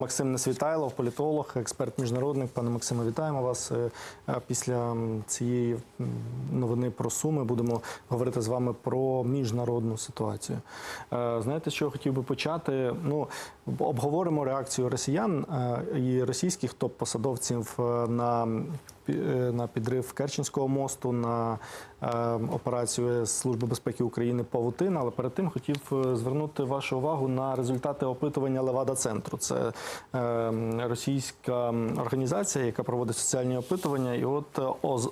Максим Несвітайлов, політолог, експерт міжнародник. Пане Максиме, вітаємо вас. Е, Після цієї новини про суми будемо говорити з вами про міжнародну ситуацію. Е, Знаєте, що я хотів би почати? Ну, обговоримо реакцію росіян е, і російських топ-посадовців на на підрив Керченського мосту, на е, операцію Служби безпеки України Павутина. Але перед тим хотів е, звернути вашу увагу на результати опитування Левада центру. Це е, російська організація, яка проводить соціальні опитування. І от е,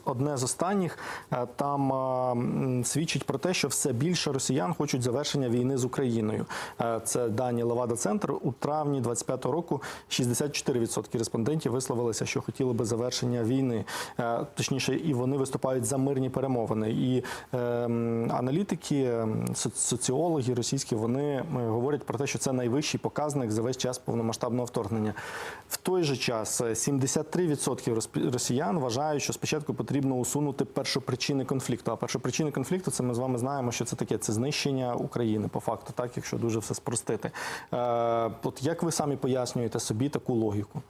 одне з останніх е, там е, свідчить про те, що все більше росіян хочуть завершення війни з Україною. Е, Це дані Левада центр у травні 25-го року. 64% респондентів висловилися, що хотіли би завершення війни. Е, Точніше, і вони виступають за мирні перемовини. І е, аналітики, соціологи російські, вони е, говорять про те, що це найвищий показник за весь час повномасштабного вторгнення. В той же час е, 73% росіян вважають, що спочатку потрібно усунути першопричини конфлікту. А першопричини конфлікту це ми з вами знаємо, що це таке. Це знищення України, по факту, так якщо дуже все спростити. Е, От як ви самі пояснюєте собі таку логіку?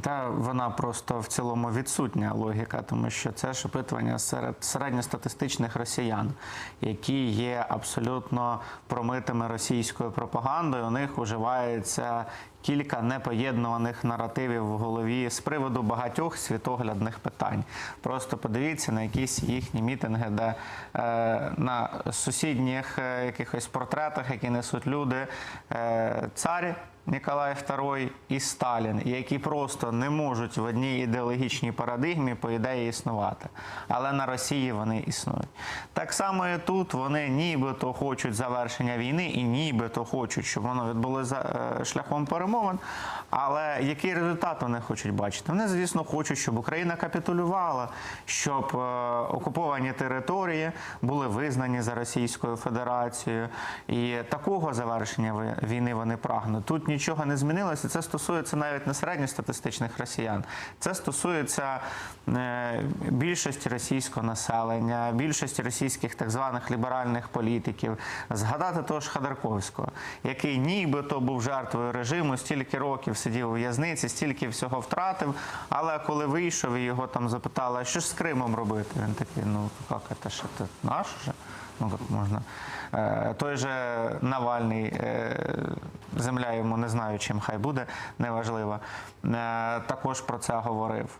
Та вона просто в цілому відсутня логіка, тому що це ж опитування серед середньостатистичних росіян, які є абсолютно промитими російською пропагандою. У них вживається кілька непоєднуваних наративів в голові з приводу багатьох світоглядних питань. Просто подивіться на якісь їхні мітинги, де е, на сусідніх е, якихось портретах, які несуть люди, е, цар Ніколай II і Сталін, які просто не можуть в одній ідеологічній парадигмі, по ідеї, існувати. Але на Росії вони існують. Так само і тут вони нібито хочуть завершення війни і нібито хочуть, щоб воно відбулося е, шляхом перемовин. Але який результат вони хочуть бачити? Вони, звісно, хочуть, щоб Україна капітулювала, щоб е, окуповані території були визнані за Російською Федерацією. І такого завершення війни вони прагнуть. Тут нічого не змінилося. Це стосується навіть не середньостатистичних росіян. Це стосується е, більшості російського населення, більшості російських так званих ліберальних політиків. Згадати того ж Ходорковського, який нібито був жертвою режиму, стільки років сидів у в'язниці, стільки всього втратив. Але коли вийшов і його там запитали, а що ж з Кримом робити? Він такий, ну як це ж це наш же? Ну як можна. Е, Той же Навальний, е, земля йому не знаю, чим хай буде, неважливо. е, Також про це говорив.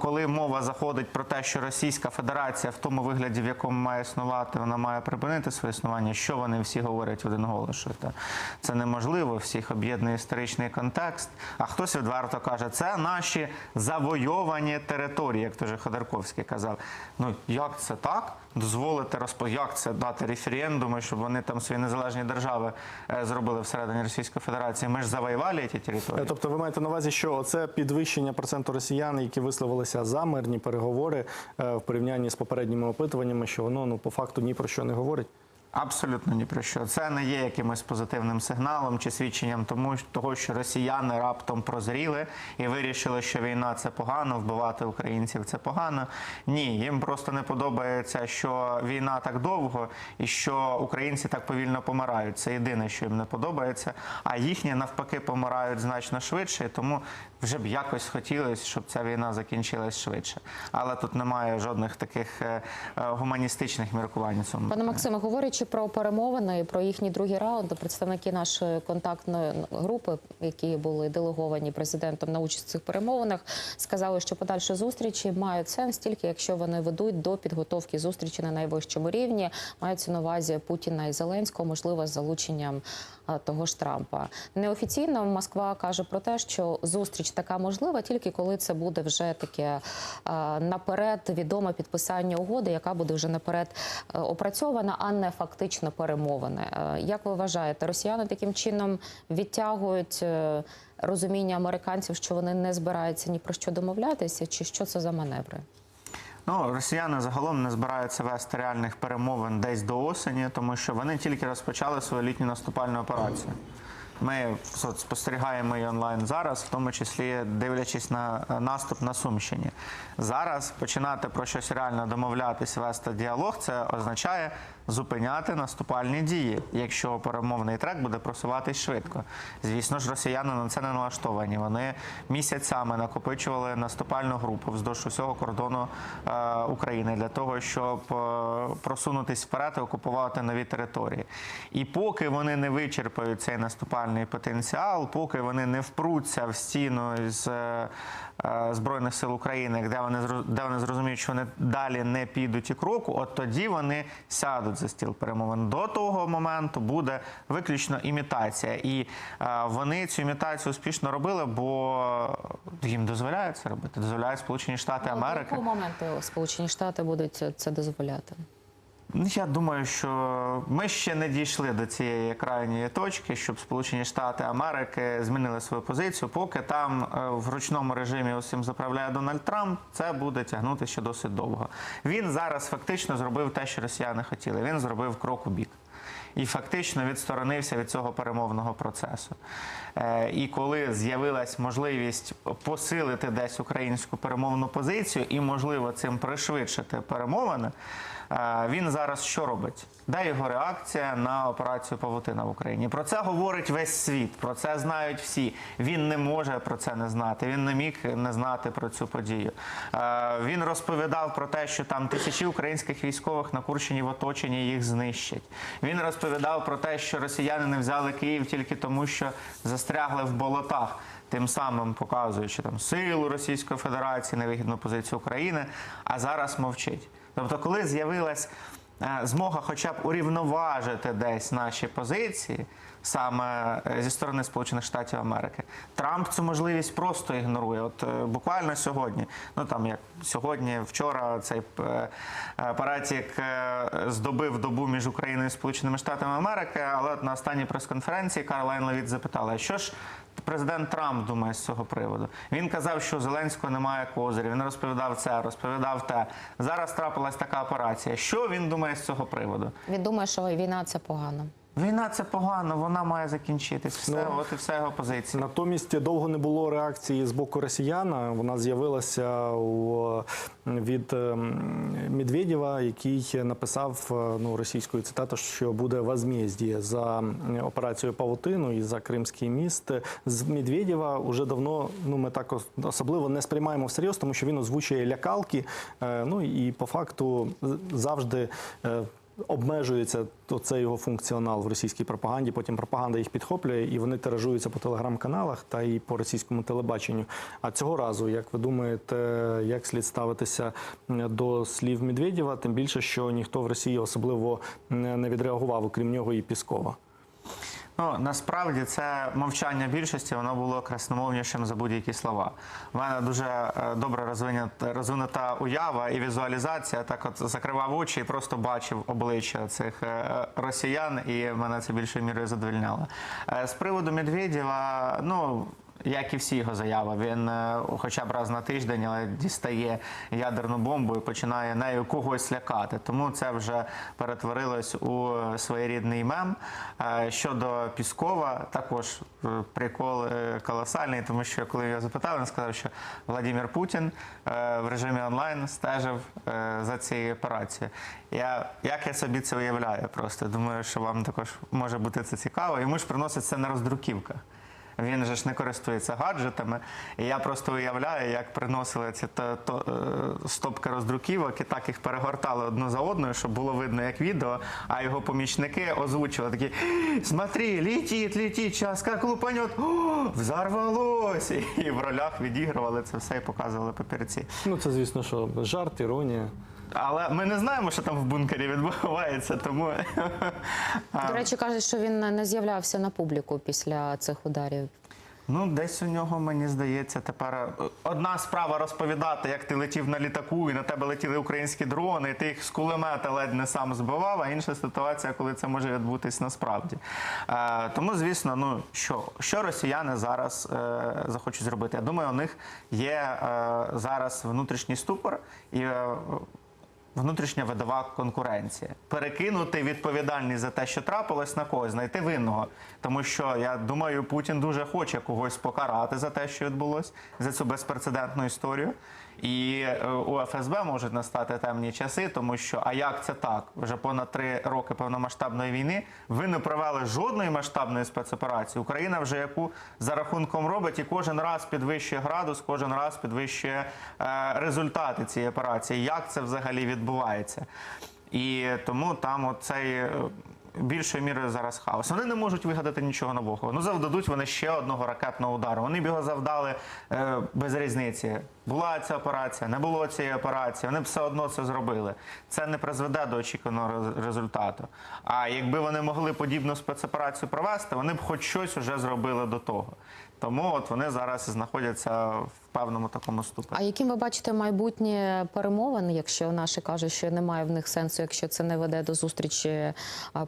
Коли мова заходить про те, що Російська Федерація в тому вигляді, в якому має існувати, вона має припинити своє існування, що вони всі говорять в один голос, що це, неможливо, всіх об'єднує історичний контекст. А хтось відверто каже, це наші завойовані території, як же Ходорковський казав. Ну як це так? Дозволити розпо... як це дати референдуми, щоб вони там свої незалежні держави е, зробили всередині Російської Федерації. Ми ж завоювали ці території. Е, Тобто, ви маєте на увазі, що це підвищення проценту росіян, які висловилися за мирні переговори е, в порівнянні з попередніми опитуваннями, що воно ну по факту ні про що не говорить. Абсолютно ні про що. Це не є якимось позитивним сигналом чи свідченням тому, того, що росіяни раптом прозріли і вирішили, що війна це погано, вбивати українців це погано. Ні, їм просто не подобається, що війна так довго і що українці так повільно помирають. Це єдине, що їм не подобається. А їхні навпаки помирають значно швидше, тому вже б якось хотілося, щоб ця війна закінчилась швидше. Але тут немає жодних таких е, е, гуманістичних міркувань. у цьому Пане Максиме, говорячи про перемовини про їхній другий раунд, представники нашої контактної групи, які були делеговані президентом на участь в цих перемовинах, сказали, що подальші зустрічі мають сенс тільки якщо вони ведуть до підготовки зустрічі на найвищому рівні. Мається на увазі Путіна і Зеленського, можливо, з залученням того ж Трампа. Неофіційно Москва каже про те, що зустріч така можлива тільки коли це буде вже таке наперед відоме підписання угоди, яка буде вже наперед е, опрацьована, а не фактично перемовини. Е, Як ви вважаєте, росіяни таким чином відтягують е, розуміння американців, що вони не збираються ні про що домовлятися, чи що це за маневри? Ну, росіяни загалом не збираються вести реальних перемовин десь до осені, тому що вони тільки розпочали свою літню наступальну операцію. Ми спостерігаємо її онлайн зараз, в тому числі дивлячись на е, наступ на Сумщині. Зараз починати про щось реально домовлятися, вести діалог, це означає зупиняти наступальні дії, якщо перемовний трек буде просуватись швидко. Звісно ж, росіяни на це не налаштовані. Вони місяцями накопичували наступальну групу вздовж усього кордону е, України для того, щоб е, просунутись вперед і окупувати нові території. І поки вони не вичерпають цей наступальний потенціал, поки вони не впруться в стіну з е, збройних сил України, де вони де вони зрозуміють, що вони далі не підуть і кроку, от тоді вони сядуть за стіл перемовин. До того моменту буде виключно імітація, і е, вони цю імітацію успішно робили, бо їм дозволяють це робити. Дозволяють Сполучені Штати Ну, До Америки. якого моменту Сполучені Штати будуть це дозволяти? Я думаю, що ми ще не дійшли до цієї крайньої точки, щоб Сполучені Штати Америки змінили свою позицію. Поки там е, в ручному режимі усім заправляє Дональд Трамп, це буде тягнути ще досить довго. Він зараз фактично зробив те, що росіяни хотіли. Він зробив крок у бік. І фактично відсторонився від цього перемовного процесу. Е, І коли з'явилась можливість посилити десь українську перемовну позицію і, можливо, цим пришвидшити перемовини, е, він зараз що робить? Де його реакція на операцію Павутина в Україні? Про це говорить весь світ, про це знають всі. Він не може про це не знати. Він не міг не знати про цю подію. Е, Він розповідав про те, що там тисячі українських військових на Курщині в оточенні їх знищать. Він розповідав про те, що росіяни не взяли Київ тільки тому, що застрягли в болотах. Тим самим показуючи там силу Російської Федерації, невигідну позицію України, а зараз мовчить. Тобто, коли з'явилась е, змога хоча б урівноважити десь наші позиції, саме е, зі сторони Сполучених Штатів Америки, Трамп цю можливість просто ігнорує. От е, буквально сьогодні, ну там як сьогодні, вчора цей е, е, здобив добу між Україною і Сполученими Штатами Америки, але на останній прес-конференції Карлайн Левіт запитала, що ж президент Трамп думає з цього приводу. Він казав, що Зеленського немає козирів. Він розповідав це, розповідав те. Зараз трапилась така операція. Що він думає з цього приводу? Він думає, що війна це погано. Війна це погано, вона має закінчитись. Все, Ну, от і вся його позиція. Натомість довго не було реакції з боку росіяна. Вона з'явилася у, від ем, Медведєва, який написав е, ну, російською цитатою, що буде возмездіє за операцію Павутину і за Кримський міст. З Медведєва вже давно ну, ми так особливо не сприймаємо всерйоз, тому що він озвучує лякалки. е, Ну і по факту завжди. Обмежується оцей його функціонал в російській пропаганді. Потім пропаганда їх підхоплює, і вони тиражуються по телеграм-каналах та і по російському телебаченню. А цього разу, як ви думаєте, як слід ставитися до слів Медведєва? Тим більше, що ніхто в Росії особливо не відреагував, окрім нього і Піскова. Ну насправді це мовчання більшості, воно було красномовнішим за будь-які слова. У мене дуже е, добре розвинута, розвинута уява і візуалізація. Так, от закривав очі і просто бачив обличчя цих е, росіян, і мене це більшою мірою задовільняло. Е, З приводу Медведєва, ну. Як і всі його заяви, він е, хоча б раз на тиждень але дістає ядерну бомбу і починає нею когось лякати. Тому це вже перетворилось у своєрідний мем. Е, Щодо Піскова, також е, прикол колосальний, тому що коли я запитав, він сказав, що Владимир Путін в режимі онлайн стежив за цією операцією. Я як я собі це уявляю, просто думаю, що вам також може бути це цікаво. Йому ж приносить це на роздруківках. Він же ж не користується гаджетами. І я просто уявляю, як приносили ці то, то, е, стопки роздруківок і так їх перегортали одну за одною, щоб було видно як відео, а його помічники озвучували такі: смотри, летить, летить, час як лупанет, взорвалось! І в ролях відігрували це все і показували папірці. Ну це звісно, що жарт, іронія. Але ми не знаємо, що там в бункері відбувається, тому До речі, кажуть, що він не з'являвся на публіку після цих ударів. Ну, десь у нього, мені здається, тепер е, одна справа розповідати, як ти летів на літаку, і на тебе летіли українські дрони, і ти їх з кулемета ледь не сам збивав, а інша ситуація, коли це може відбутись насправді. Е, тому, звісно, ну що, що росіяни зараз е, захочуть зробити? Я думаю, у них є е, зараз внутрішній ступор і. Е, внутрішня видова конкуренція. Перекинути відповідальність за те, що трапилось на когось, знайти винного. Тому що я думаю, Путін дуже хоче когось покарати за те, що відбулось, за цю безпрецедентну історію. І е, у ФСБ можуть настати темні часи, тому що а як це так? Вже понад три роки повномасштабної війни ви не провели жодної масштабної спецоперації. Україна вже яку за рахунком робить і кожен раз підвищує градус, кожен раз підвищує е, результати цієї операції. Як це взагалі відбувається? І тому там оцей. е, Більшою мірою зараз хаос. Вони не можуть вигадати нічого нового. Ну завдадуть вони ще одного ракетного удару. Вони б його завдали е, без різниці. Була ця операція, не було цієї операції. Вони б все одно це зробили. Це не призведе до очікуваного результату. А якби вони могли подібну спецоперацію провести, вони б хоч щось уже зробили до того. Тому от вони зараз знаходяться в певному такому ступені. А яким ви бачите майбутнє перемовин, якщо наші кажуть, що немає в них сенсу, якщо це не веде до зустрічі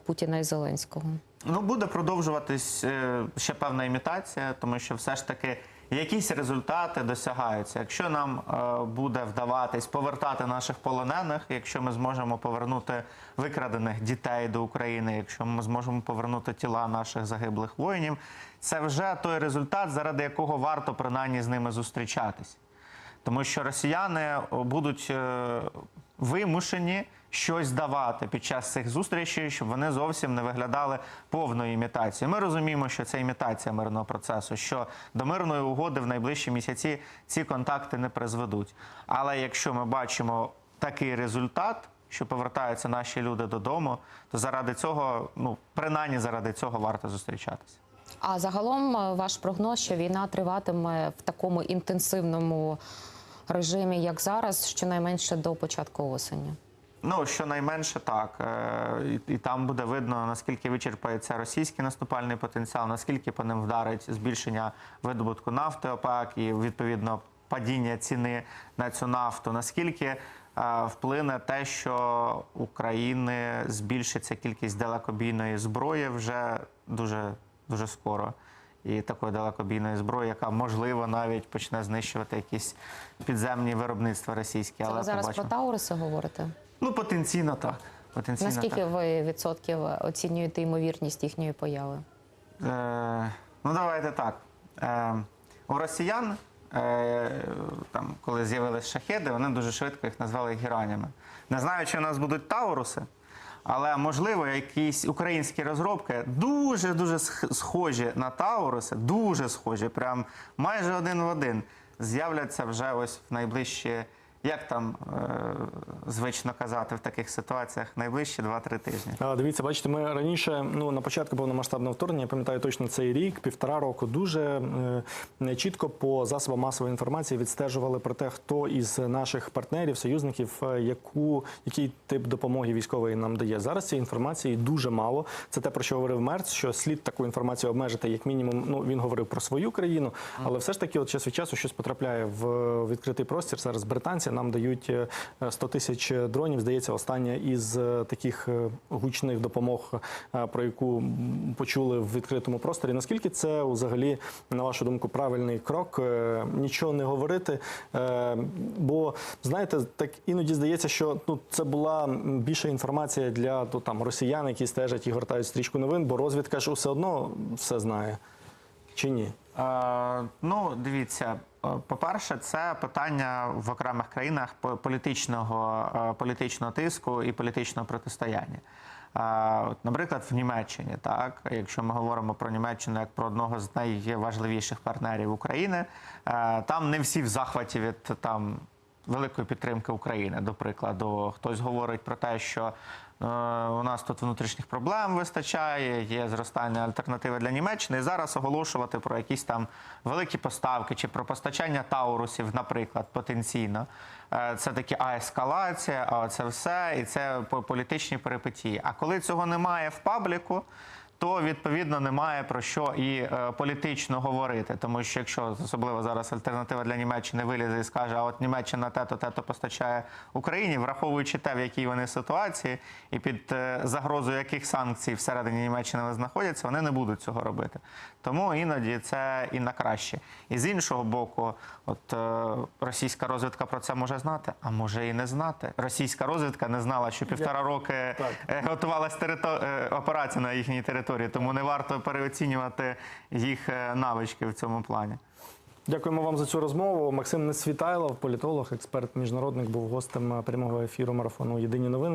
Путіна і Зеленського? Ну, буде продовжуватись е, ще певна імітація, тому що все ж таки якісь результати досягаються. Якщо нам е, буде вдаватись повертати наших полонених, якщо ми зможемо повернути викрадених дітей до України, якщо ми зможемо повернути тіла наших загиблих воїнів, це вже той результат, заради якого варто принаймні з ними зустрічатись. Тому що росіяни будуть е, вимушені щось давати під час цих зустрічей, щоб вони зовсім не виглядали повною імітацією. Ми розуміємо, що це імітація мирного процесу, що до мирної угоди в найближчі місяці ці контакти не призведуть. Але якщо ми бачимо такий результат, що повертаються наші люди додому, то заради цього, ну принаймні заради цього варто зустрічатися. А загалом е, ваш прогноз, що війна триватиме в такому інтенсивному режимі, як зараз, щонайменше до початку осені. Ну, щонайменше так. Е, І, там буде видно, наскільки вичерпається російський наступальний потенціал, наскільки по ним вдарить збільшення видобутку нафти ОПЕК і відповідно падіння ціни на цю нафту, наскільки е, вплине те, що України збільшиться кількість далекобійної зброї вже дуже, дуже скоро. І такої далекобійної зброї, яка можливо навіть почне знищувати якісь підземні виробництва російські. Це але ви зараз побачимо. про Тауруси говорите? Ну, потенційно так. Потенційно Наскільки так. ви відсотків оцінюєте ймовірність їхньої появи? Е, ну, давайте так. Е, у росіян, е, там, коли з'явились шахеди, вони дуже швидко їх назвали геранями. Не знаю, чи у нас будуть тауруси, але можливо, якісь українські розробки дуже-дуже схожі на тауруси, дуже схожі, прям майже один в один, з'являться вже ось в найближчі. Як там е, звично казати в таких ситуаціях, найближчі 2-3 тижні. Дивіться, бачите, ми раніше, ну на початку повномасштабного вторгнення, я пам'ятаю точно цей рік, півтора року, дуже е, чітко по засобам масової інформації відстежували про те, хто із наших партнерів, союзників, е, яку який тип допомоги військової нам дає. Зараз цієї інформації дуже мало. Це те про що говорив Мерц, що слід таку інформацію обмежити, як мінімум. Ну він говорив про свою країну, але все ж таки, от час від часу щось потрапляє в відкритий простір. Зараз британці нам дають е, 100 тисяч дронів. Здається, остання із е, таких е, гучних допомог, е, про яку почули в відкритому просторі. Наскільки це взагалі, на вашу думку, правильний крок? Е, Нічого не говорити. Е, Бо знаєте, так іноді здається, що ну це була більша інформація для то, там росіян, які стежать і гортають стрічку новин, бо розвідка ж все одно все знає. Чи ні? Е, ну, дивіться, е, по-перше, це питання в окремих країнах політичного, е, політичного тиску і політичного протистояння. Е, Наприклад, в Німеччині, так, якщо ми говоримо про Німеччину як про одного з найважливіших партнерів України, е, там не всі в захваті від там великої підтримки України. До прикладу, хтось говорить про те, що е, у нас тут внутрішніх проблем вистачає, є зростання альтернативи для Німеччини. І зараз оголошувати про якісь там великі поставки чи про постачання таурусів, наприклад, потенційно. Е, Це такі а ескалація, а це все, і це по- політичні перипетії. А коли цього немає в пабліку. То відповідно немає про що і е, політично говорити. Тому що якщо особливо зараз альтернатива для Німеччини вилізе і скаже, а от Німеччина те-то, те-то постачає Україні, враховуючи те, в якій вони ситуації, і під е, загрозою яких санкцій всередині Німеччини вони знаходяться, вони не будуть цього робити. Тому іноді це і на краще. І з іншого боку, от е, російська розвідка про це може знати, а може і не знати. Російська розвідка не знала, що півтора роки Так. е, готувалась терито... е, операція на їхній території, тому не варто переоцінювати їх е, навички в цьому плані. Дякуємо вам за цю розмову. Максим Несвітайлов, політолог, експерт, міжнародник, був гостем прямого ефіру марафону Єдині новини.